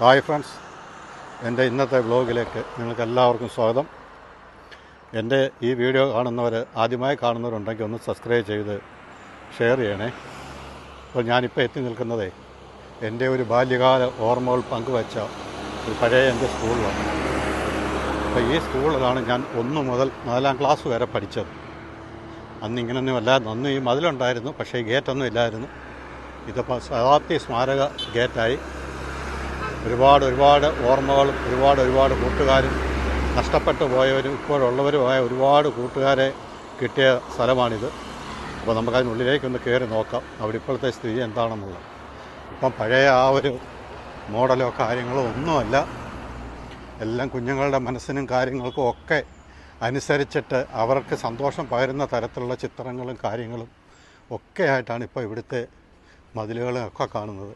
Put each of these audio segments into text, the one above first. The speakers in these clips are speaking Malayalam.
ഹായ് ഫ്രണ്ട്സ് എന്റെ ഇന്നത്തെ വ്ലോഗിലേക്ക് നിങ്ങൾക്ക് എല്ലാവർക്കും സ്വാഗതം. എന്റെ ഈ വീഡിയോ കാണുന്നവർ ആദ്യമായി കാണുന്നവരുണ്ടെങ്കിൽ ഒന്ന് സബ്സ്ക്രൈബ് ചെയ്ത് ഷെയർ ചെയ്യണേ. അപ്പോൾ ഞാനിപ്പോൾ എത്തി നിൽക്കുന്നതേ എന്റെ ഒരു ബാല്യകാല ഓർമ്മകൾ പങ്കുവച്ച ഒരു പഴയ എന്റെ സ്കൂളിലാണ്. അപ്പോൾ ഈ സ്കൂളിലാണ് ഞാൻ ഒന്ന് മുതൽ നാലാം ക്ലാസ് വരെ പഠിച്ചത്. അന്ന് ഇങ്ങനെയൊന്നും അല്ലായിരുന്നു അന്ന് ഈ മതിലുണ്ടായിരുന്നു പക്ഷേ ഗേറ്റൊന്നും ഇല്ലായിരുന്നു. ഇതിപ്പോൾ ശതാബ്ദി സ്മാരക ഗേറ്റായി ഒരുപാട് ഒരുപാട് ഓർമ്മകളും ഒരുപാട് ഒരുപാട് കൂട്ടുകാരും നഷ്ടപ്പെട്ടു പോയവരും ഇപ്പോഴുള്ളവരുമായ ഒരുപാട് കൂട്ടുകാരെ കിട്ടിയ സ്ഥലമാണിത്. അപ്പോൾ നമുക്കതിനുള്ളിലേക്കൊന്ന് കയറി നോക്കാം അവിടെ ഇപ്പോഴത്തെ സ്ഥിതി എന്താണെന്നുള്ളത്. ഇപ്പം പഴയ ആ ഒരു മോഡലോ കാര്യങ്ങളോ ഒന്നുമല്ല. എല്ലാം കുഞ്ഞുങ്ങളുടെ മനസ്സിനും കാര്യങ്ങൾക്കും ഒക്കെ അനുസരിച്ചിട്ട് അവർക്ക് സന്തോഷം പകരുന്ന തരത്തിലുള്ള ചിത്രങ്ങളും കാര്യങ്ങളും ഒക്കെ ആയിട്ടാണ് ഇപ്പോൾ ഇവിടുത്തെ മതിലുകളും ഒക്കെ കാണുന്നത്.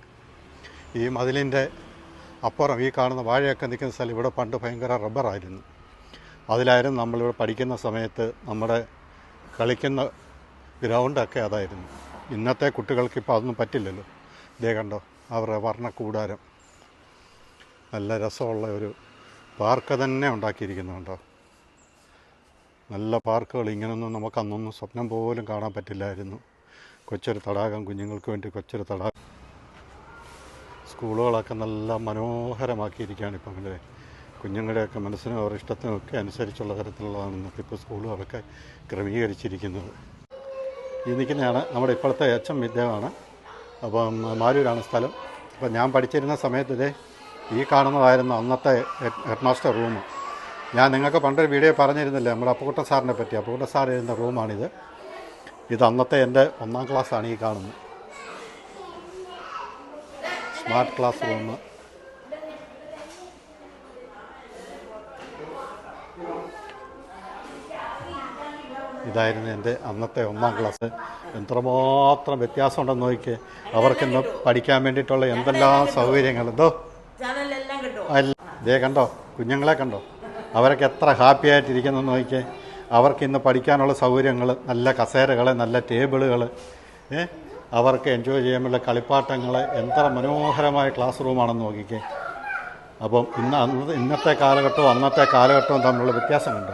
ഈ മതിലിന്റെ അപ്പുറം ഈ കാണുന്ന വാഴയൊക്കെ നിൽക്കുന്ന സ്ഥലം ഇവിടെ പണ്ട് ഭയങ്കര റബ്ബറായിരുന്നു. അതിലായിരുന്നു നമ്മളിവിടെ പഠിക്കുന്ന സമയത്ത് നമ്മുടെ കളിക്കുന്ന ഗ്രൗണ്ടൊക്കെ അതായിരുന്നു. ഇന്നത്തെ കുട്ടികൾക്ക് ഇപ്പോൾ അതൊന്നും പറ്റില്ലല്ലോ. ഇതേ കണ്ടോ അവരുടെ വർണക്കൂടാരം. നല്ല രസമുള്ള ഒരു പാർക്ക് തന്നെ ഉണ്ടാക്കിയിരിക്കുന്നുണ്ടോ നല്ല പാർക്കുകൾ ഇങ്ങനൊന്നും നമുക്ക് അന്നൊന്നും സ്വപ്നം പോലും കാണാൻ പറ്റില്ലായിരുന്നു. കൊച്ചൊരു തടാകം കുഞ്ഞുങ്ങൾക്ക് വേണ്ടി കൊച്ചൊരു തടാകം. സ്കൂളുകളൊക്കെ നല്ല മനോഹരമാക്കിയിരിക്കുകയാണ് ഇപ്പം അങ്ങനെ കുഞ്ഞുങ്ങളുടെയൊക്കെ മനസ്സിനും അവരുടെ ഇഷ്ടത്തിനൊക്കെ അനുസരിച്ചുള്ള തരത്തിലുള്ളതാണ് ഇപ്പോൾ സ്കൂളുകളൊക്കെ ക്രമീകരിച്ചിരിക്കുന്നത്. ഈ നിൽക്കുന്നതാണ് നമ്മുടെ ഇപ്പോഴത്തെ എച്ച് എം വിദ്യമാണ് അപ്പം മാരൂരാണ് സ്ഥലം. അപ്പം ഞാൻ പഠിച്ചിരുന്ന സമയത്ത് ഇതേ ഈ കാണുന്നതായിരുന്നു അന്നത്തെ ഹെഡ് മാസ്റ്റർ റൂം. ഞാൻ നിങ്ങൾക്ക് പണ്ടൊരു വീഡിയോ പറഞ്ഞിരുന്നില്ലേ നമ്മുടെ അപ്പുകുട്ട സാറിനെ പറ്റി. അപ്പുകുട്ട സാർ ഇരുന്ന റൂമാണിത്. ഇത് അന്നത്തെ എന്റെ ഒന്നാം ക്ലാസ്സാണ് ഈ കാണുന്നത്. Smart classroom. ഇതായിരുന്നു എന്റെ അന്നത്തെ ഒന്നാം ക്ലാസ്. എത്രമാത്രം വ്യത്യാസമുണ്ടെന്ന് നോക്കി അവർക്കിന്ന് പഠിക്കാൻ വേണ്ടിയിട്ടുള്ള എന്തെല്ലാം സൗകര്യങ്ങൾ എന്തോ അല്ല ഇതേ കണ്ടോ കുഞ്ഞുങ്ങളെ കണ്ടോ. അവരൊക്കെ എത്ര ഹാപ്പി ആയിട്ടിരിക്കുന്നു നോക്കിയേ. അവർക്ക് ഇന്ന് പഠിക്കാനുള്ള സൗകര്യങ്ങൾ നല്ല കസേരകൾ നല്ല ടേബിളുകൾ ഏ? അവർക്ക് എൻജോയ് ചെയ്യാനുള്ള കളിപ്പാട്ടങ്ങൾ എത്ര മനോഹരമായ ക്ലാസ് റൂമാണെന്ന് നോക്കിക്കേ. അപ്പം ഇന്ന് അന്ന് ഇന്നത്തെ കാലഘട്ടവും അന്നത്തെ കാലഘട്ടവും തമ്മിലുള്ള വ്യത്യാസമുണ്ട്.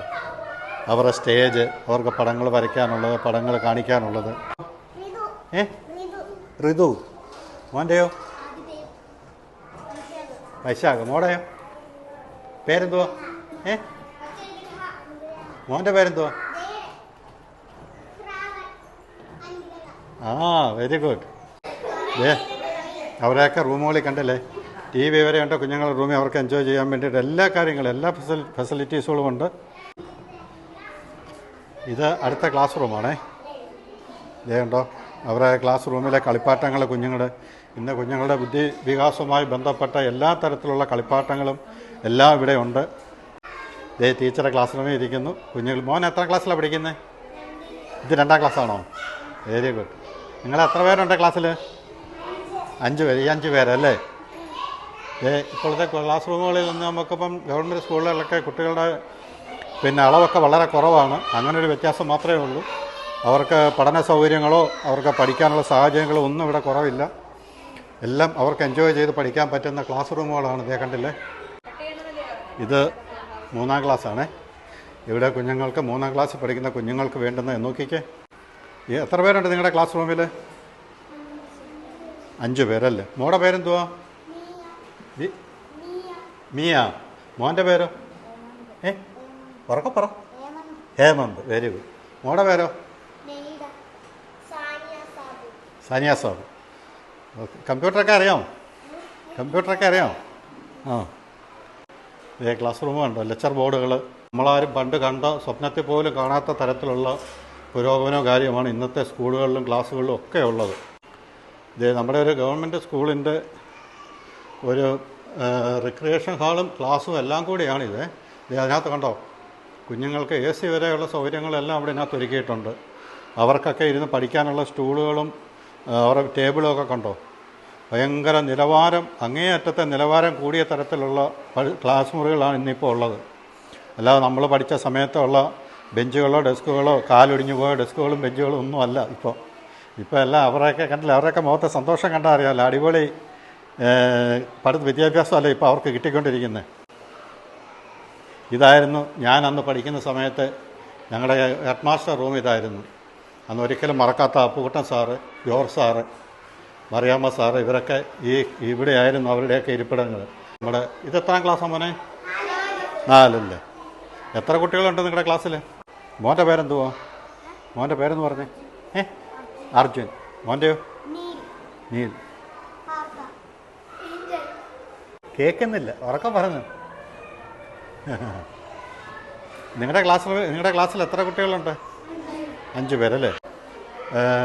അവരുടെ സ്റ്റേജ് അവർക്ക് പടങ്ങൾ വരയ്ക്കാനുള്ളത് പടങ്ങൾ കാണിക്കാനുള്ളത്. ഏ? ഋതു മോന്റെയോ വൈശാഖ്. മോടെയോ പേരെന്തുവാ? ഏ? മോന്റെ പേരെന്തുവാ? ആ വെരി ഗുഡ് ഏ അവരെയൊക്കെ റൂമുകളിൽ കണ്ടല്ലേ? ടി വി വരെ ഉണ്ട് കുഞ്ഞുങ്ങളുടെ റൂമിൽ അവർക്ക് എൻജോയ് ചെയ്യാൻ വേണ്ടിയിട്ട് എല്ലാ കാര്യങ്ങളും എല്ലാ ഫെസിലിറ്റീസുകളും ഉണ്ട്. ഇത് അടുത്ത ക്ലാസ് റൂമാണേ ഇതേ ഉണ്ടോ അവരെ ക്ലാസ് റൂമിലെ കളിപ്പാട്ടങ്ങൾ കുഞ്ഞുങ്ങൾ ഇന്ന് കുഞ്ഞുങ്ങളുടെ ബുദ്ധി വികാസവുമായി ബന്ധപ്പെട്ട എല്ലാ തരത്തിലുള്ള കളിപ്പാട്ടങ്ങളും എല്ലാം ഇവിടെ ഉണ്ട്. ഇതേ ടീച്ചറെ ക്ലാസ് റൂമിൽ ഇരിക്കുന്നു. കുഞ്ഞുങ്ങൾ മോൻ എത്ര ക്ലാസ്സിലാണ് പഠിക്കുന്നത് ഇത് രണ്ടാം ക്ലാസ്സാണോ വെരി ഗുഡ് നിങ്ങൾ എത്ര പേരുണ്ട് ക്ലാസ്സിൽ അഞ്ച് പേര് ഈ അഞ്ച് പേരല്ലേ? ഏ ഇപ്പോഴത്തെ ക്ലാസ് റൂമുകളിൽ നിന്ന് നമുക്കിപ്പം ഗവൺമെന്റ് സ്കൂളുകളിലൊക്കെ കുട്ടികളുടെ പിന്നെ അളവൊക്കെ വളരെ കുറവാണ്. അങ്ങനെ ഒരു വ്യത്യാസം മാത്രമേ ഉള്ളൂ. അവർക്ക് പഠന സൗകര്യങ്ങളോ അവർക്ക് പഠിക്കാനുള്ള സാഹചര്യങ്ങളോ ഒന്നും ഇവിടെ കുറവില്ല. എല്ലാം അവർക്ക് എൻജോയ് ചെയ്ത് പഠിക്കാൻ പറ്റുന്ന ക്ലാസ് റൂമുകളാണ് ഇതേ കണ്ടില്ലേ? ഇത് മൂന്നാം ക്ലാസ്സാണേ ഇവിടെ കുഞ്ഞുങ്ങൾക്ക് മൂന്നാം ക്ലാസ് പഠിക്കുന്ന കുഞ്ഞുങ്ങൾക്ക് വേണ്ടുന്ന നോക്കിക്കേ. ഈ എത്ര പേരുണ്ട് നിങ്ങളുടെ ക്ലാസ് റൂമിൽ അഞ്ച് പേരല്ലേ? മോടെ പേരെന്തുവാ? മിയ. മോന്റെ പേരോ? ഏ ഉറക്കെ പറ. ഹേമന്ത്. വെരി ഗുഡ് മോടെ പേരോ? സാനിയ സാബു. ഓക്കെ കമ്പ്യൂട്ടറൊക്കെ അറിയാമോ? കമ്പ്യൂട്ടറൊക്കെ അറിയാമോ? ആ. ഏ ക്ലാസ് റൂം കണ്ടോ? ലെക്ചർ ബോർഡുകൾ നമ്മളാരും പണ്ട് കണ്ട സ്വപ്നത്തിൽ പോലും കാണാത്ത തരത്തിലുള്ള പുരോഗമനോ കാര്യമാണ് ഇന്നത്തെ സ്കൂളുകളിലും ക്ലാസ്സുകളിലും ഒക്കെ ഉള്ളത്. ഇത് നമ്മുടെ ഒരു ഗവൺമെന്റ് സ്കൂളിന്റെ ഒരു റിക്രിയേഷൻ ഹാളും ക്ലാസ്സും എല്ലാം കൂടിയാണിത്. ഇത് അതിനകത്ത് കണ്ടോ? കുഞ്ഞുങ്ങൾക്ക് എ സി വരെയുള്ള സൗകര്യങ്ങളെല്ലാം അവിടെ ഇതിനകത്ത് ഒരുക്കിയിട്ടുണ്ട്. അവർക്കൊക്കെ ഇരുന്ന് പഠിക്കാനുള്ള സ്റ്റൂളുകളും അവരുടെ ടേബിളും ഒക്കെ കണ്ടോ? ഭയങ്കര നിലവാരം അങ്ങേയറ്റത്തെ നിലവാരം കൂടിയ തരത്തിലുള്ള ക്ലാസ് മുറികളാണ് ഇന്നിപ്പോൾ ഉള്ളത്. അല്ലാതെ നമ്മൾ പഠിച്ച സമയത്തുള്ള ബെഞ്ചുകളോ ഡെസ്കുകളോ കാലൊടിഞ്ഞു പോയ ഡെസ്കുകളും ബെഞ്ചുകളും ഒന്നും അല്ല ഇപ്പോൾ ഇപ്പോൾ എല്ലാം അവരെയൊക്കെ കണ്ടില്ല അവരൊക്കെ മുഖത്തെ സന്തോഷം കണ്ടാൽ അറിയാമല്ലോ അടിപൊളി പഠിത്ത വിദ്യാഭ്യാസമല്ല ഇപ്പോൾ അവർക്ക് കിട്ടിക്കൊണ്ടിരിക്കുന്നത് ഇതായിരുന്നു ഞാൻ അന്ന് പഠിക്കുന്ന സമയത്ത് ഞങ്ങളുടെ ഹെഡ് മാസ്റ്റർ റൂം ഇതായിരുന്നു. അന്ന് ഒരിക്കലും മറക്കാത്ത Appukuttan sir George sir Mariyamma sir ഇവരൊക്കെ ഈ ഇവിടെയായിരുന്നു അവരുടെയൊക്കെ ഇരിപ്പിടങ്ങൾ നമ്മുടെ ഇത് എത്രാം ക്ലാസ്സാണ് മോനെ? നാലല്ലേ എത്ര കുട്ടികളുണ്ട് നിങ്ങളുടെ ക്ലാസ്സിൽ മോന്റെ പേരെന്തുവാ? മോന്റെ പേരെന്ന് പറഞ്ഞേ. ഏ? അർജുൻ. മോന്റെയോ നീൽ. കേൾക്കുന്നില്ല ഉറക്കം പറഞ്ഞു. നിങ്ങളുടെ ക്ലാസ്സിൽ നിങ്ങളുടെ ക്ലാസ്സിൽ എത്ര കുട്ടികളുണ്ട്? അഞ്ച് പേരല്ലേ?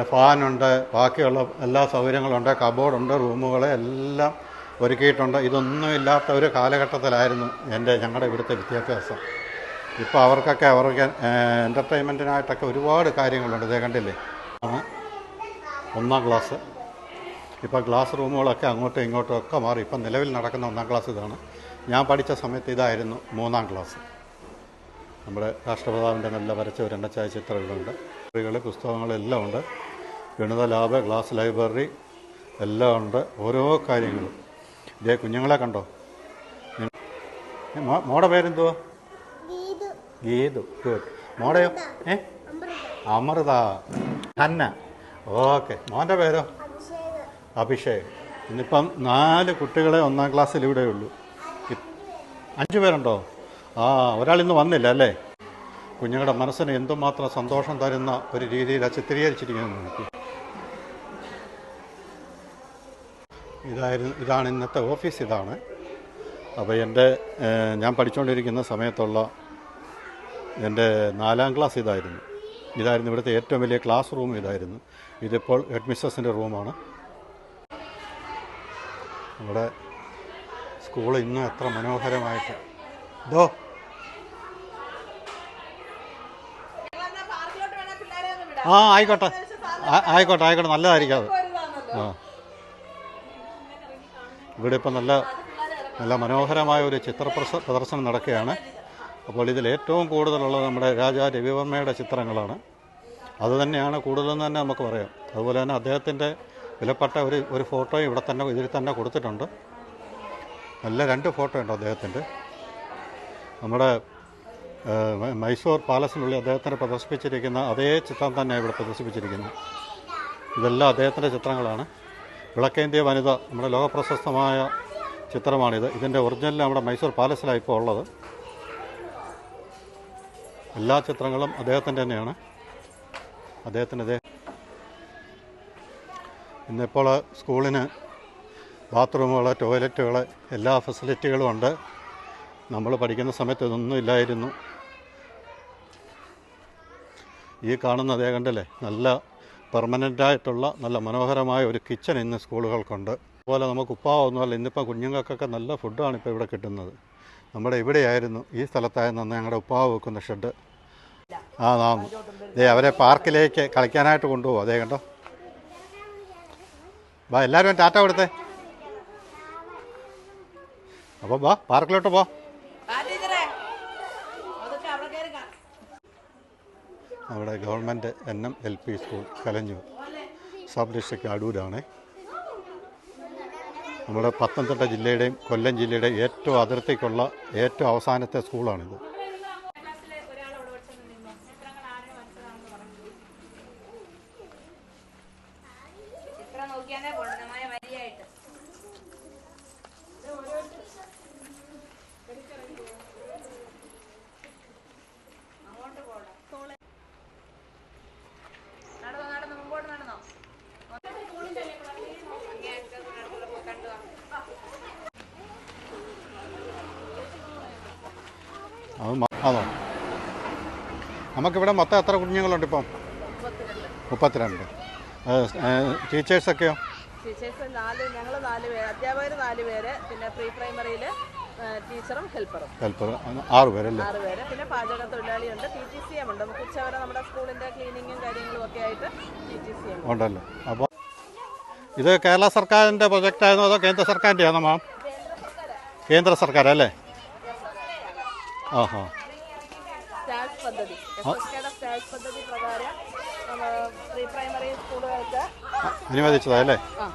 ഫാനുണ്ട് ബാക്കിയുള്ള എല്ലാ സൗകര്യങ്ങളുണ്ട് കബോർഡുണ്ട് റൂമുകൾ എല്ലാം ഒരുക്കിയിട്ടുണ്ട്. ഇതൊന്നും ഇല്ലാത്ത ഒരു കാലഘട്ടത്തിലായിരുന്നു എന്റെ ഞങ്ങളുടെ ഇവിടുത്തെ വിദ്യാഭ്യാസം. ഇപ്പോൾ അവർക്കൊക്കെ അവർക്ക് എന്റർടൈൻമെന്റിനായിട്ടൊക്കെ ഒരുപാട് കാര്യങ്ങളുണ്ട്. ഇതേ കണ്ടില്ലേ? ആണ് ഒന്നാം ക്ലാസ്. ഇപ്പോൾ ക്ലാസ് റൂമുകളൊക്കെ അങ്ങോട്ടും ഇങ്ങോട്ടും ഒക്കെ മാറി. ഇപ്പം നിലവിൽ നടക്കുന്ന ഒന്നാം ക്ലാസ് ഇതാണ്. ഞാൻ പഠിച്ച സമയത്ത് ഇതായിരുന്നു മൂന്നാം ക്ലാസ്. നമ്മുടെ രാഷ്ട്രപിതാവിന്റെ നല്ല വരച്ച ഒരു എണ്ണച്ചായ ചിത്രങ്ങളുണ്ട്. കുറികൾ പുസ്തകങ്ങളെല്ലാം ഉണ്ട്. ഗണിത ലാബ് ക്ലാസ് ലൈബ്രറി എല്ലാം ഉണ്ട്. ഓരോ കാര്യങ്ങളും. ഇതേ കുഞ്ഞുങ്ങളെ കണ്ടോ? മോടെ പേരെന്തുവാ? ഗീതു ഗുഡ് മോടെയോ ഏ? അമൃത. Hannah okay. മോന്റെ പേരോ? അഭിഷേക്. ഇന്നിപ്പം നാല് കുട്ടികളെ ഒന്നാം ക്ലാസ്സിൽ ഇവിടെ ഉള്ളൂ. അഞ്ചു പേരുണ്ടോ? ആ ഒരാൾ ഇന്ന് വന്നില്ല അല്ലേ? കുഞ്ഞുങ്ങളുടെ മനസ്സിന് എന്തുമാത്രം സന്തോഷം തരുന്ന ഒരു രീതിയിലാണ് ചിത്രീകരിച്ചിരിക്കുന്നത് നമുക്ക് ഇതായിരുന്നു ഇതാണ് ഇന്നത്തെ ഓഫീസ് ഇതാണ്. അപ്പോൾ എന്റെ ഞാൻ പഠിച്ചുകൊണ്ടിരിക്കുന്ന സമയത്തുള്ള എന്റെ നാലാം ക്ലാസ് ഇതായിരുന്നു. ഇതായിരുന്നു ഇവിടുത്തെ ഏറ്റവും വലിയ ക്ലാസ് റൂം ഇതായിരുന്നു. ഇതിപ്പോൾ ഹെഡ് മിസ്സസിന്റെ റൂമാണ്. നമ്മുടെ സ്കൂൾ ഇന്നും എത്ര മനോഹരമായിട്ട്. ഇതോ ആ ആയിക്കോട്ടെ. ആയിക്കോട്ടെ ആയിക്കോട്ടെ. നല്ലതായിരിക്കും അത്. ആ. ഇവിടെ ഇപ്പം നല്ല നല്ല മനോഹരമായ ഒരു ചിത്ര പ്രദർശനം നടക്കുകയാണ്. അപ്പോൾ ഇതിൽ ഏറ്റവും കൂടുതലുള്ളത് നമ്മുടെ രാജാ രവിവർമ്മയുടെ ചിത്രങ്ങളാണ്. അതുതന്നെയാണ് കൂടുതലെന്ന് തന്നെ നമുക്ക് പറയാം. അതുപോലെ തന്നെ അദ്ദേഹത്തിന്റെ വിലപ്പെട്ട ഒരു ഒരു ഫോട്ടോയും ഇവിടെ തന്നെ ഇതിൽ തന്നെ കൊടുത്തിട്ടുണ്ട്. നല്ല രണ്ട് ഫോട്ടോ ഉണ്ട് അദ്ദേഹത്തിന്റെ. നമ്മുടെ മൈസൂർ പാലസിനുള്ളിൽ അദ്ദേഹത്തിന് പ്രദർശിപ്പിച്ചിരിക്കുന്ന അതേ ചിത്രം തന്നെ ഇവിടെ പ്രദർശിപ്പിച്ചിരിക്കുന്നത് ഇതെല്ലാം അദ്ദേഹത്തിന്റെ ചിത്രങ്ങളാണ്. വിളക്കേന്ത്യ വനിത നമ്മുടെ ലോകപ്രശസ്തമായ ചിത്രമാണിത്. ഇതിന്റെ ഒറിജിനൽ നമ്മുടെ മൈസൂർ പാലസിലാണ് ഇപ്പോൾ ഉള്ളത്. എല്ലാ ചിത്രങ്ങളും അദ്ദേഹത്തിന്റെ തന്നെയാണ്. അദ്ദേഹത്തിന്റെ ഇന്നിപ്പോൾ സ്കൂളിന് ബാത്റൂമുകൾ ടോയ്ലറ്റുകൾ എല്ലാ ഫെസിലിറ്റികളും ഉണ്ട്. നമ്മൾ പഠിക്കുന്ന സമയത്ത് ഇതൊന്നും ഇല്ലായിരുന്നു. ഈ കാണുന്ന അതേ കണ്ടല്ലേ? നല്ല പെർമനന്റായിട്ടുള്ള നല്ല മനോഹരമായ ഒരു കിച്ചൺ ഇന്ന് സ്കൂളുകൾക്കുണ്ട്. അതുപോലെ നമുക്ക് ഉപ്പാവൊന്നുമല്ല ഇന്നിപ്പോൾ കുഞ്ഞുങ്ങൾക്കൊക്കെ നല്ല ഫുഡാണ് ഇപ്പോൾ ഇവിടെ കിട്ടുന്നത്. നമ്മുടെ ഇവിടെയായിരുന്നു ഈ സ്ഥലത്തായിരുന്നു ഞങ്ങളുടെ ഉപ്പാവ് വെക്കുന്ന ഷെഡ്. ആ നാന്നു ദേ അവരെ പാർക്കിലേക്ക് കളിക്കാനായിട്ട് കൊണ്ടുപോകും അതേ കണ്ടോ? വാ എല്ലാവരും ടാറ്റ കൊടുത്തേ. അപ്പോൾ വാ പാർക്കിലോട്ട് പോ. അവിടെ government N M L P school കലഞ്ഞു. Sub district അടൂരാണ്. നമ്മുടെ പത്തനംതിട്ട ജില്ലയുടെയും കൊല്ലം ജില്ലയുടെയും ഏറ്റവും അതിർത്തിക്കുള്ള ഏറ്റവും അവസാനത്തെ സ്കൂളാണിത്. ചിത്രം നോക്കിയാലേ പൂർണമായ വരിയായിട്ട്. അത് ആണോ? നമുക്കിവിടെ മൊത്തം എത്ര കുഞ്ഞുങ്ങളുണ്ട് ഇപ്പം? മുപ്പത്തിരണ്ട്. ടീച്ചേഴ്സൊക്കെയോ? ടീച്ചേഴ്സ് നാല് ഞങ്ങൾ നാല് പേര് അധ്യാപകർ നാല് പേര് പിന്നെ പ്രീ പ്രൈമറിയിൽ ടീച്ചറും ഹെൽപ്പറും. ഹെൽപ്പർ ആറ് പേരല്ലേ? ആറ് പേര്. പിന്നെ പാചക തൊഴിലാളിയുണ്ട് ടി ടി സി എം ഉണ്ട്. നമുക്ക് ഉച്ചവരെ നമ്മുടെ സ്കൂളിന്റെ ക്ലീനിങ്ങും കാര്യങ്ങളും ഒക്കെ ആയിട്ട് ടി ടി സി എം ഉണ്ടല്ലോ. അപ്പോൾ ഇത് കേരള സർക്കാരിന്റെ പ്രൊജക്റ്റ് ആയിരുന്നു അതോ കേന്ദ്ര സർക്കാരിന്റെ ആണോ മാം? കേന്ദ്ര സർക്കാർ അല്ലേ? ആഹാ. സ്റ്റാറ്റ് പദ്ധതി. സ്റ്റാറ്റ് പദ്ധതി പ്രകാരം പ്രീ പ്രൈമറി സ്കൂളുകൾക്ക് അനുവദിച്ചതാ അല്ലേ ആ.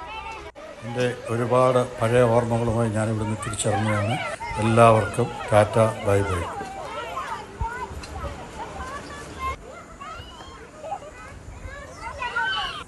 എന്റെ ഒരുപാട് പഴയ ഓർമ്മകളുമായി ഞാനിവിടുന്ന് തിരിച്ചറിഞ്ഞതാണ്. എല്ലാവർക്കും ടാറ്റ ബൈ ബൈ.